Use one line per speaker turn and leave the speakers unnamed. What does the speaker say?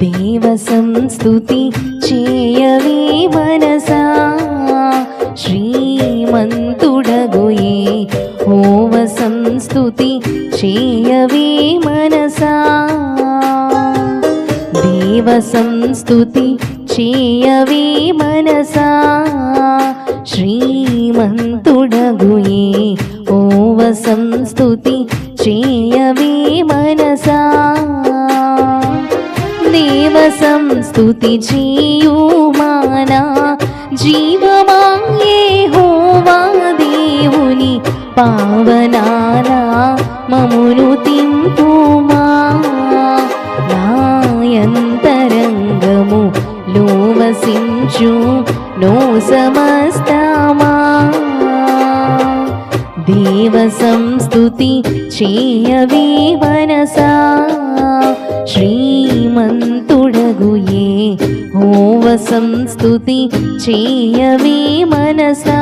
దేవ సంస్తుతి చేయవే మనసా. శ్రీమంతుడగుయే ఓవ సంస్తుతి చేయవే మనసా. దేవ సంస్తుతి చేయవే మనసా. శ్రీమంతుడగుయే ఓవ సంస్తుతి చేయవే మనసా. దేవ సంస్తుతి చేయుమానా జీవమాయే హోవా దేవుని పావనానా మమును తింపుమా నాయంతరంగము లోవసించు నో సమస్తమా దేవ సంస్తుతి చేయవే మనసా శ్రీమంతుడగుయే. ఓవ సంస్తుతి చేయవే మనసా.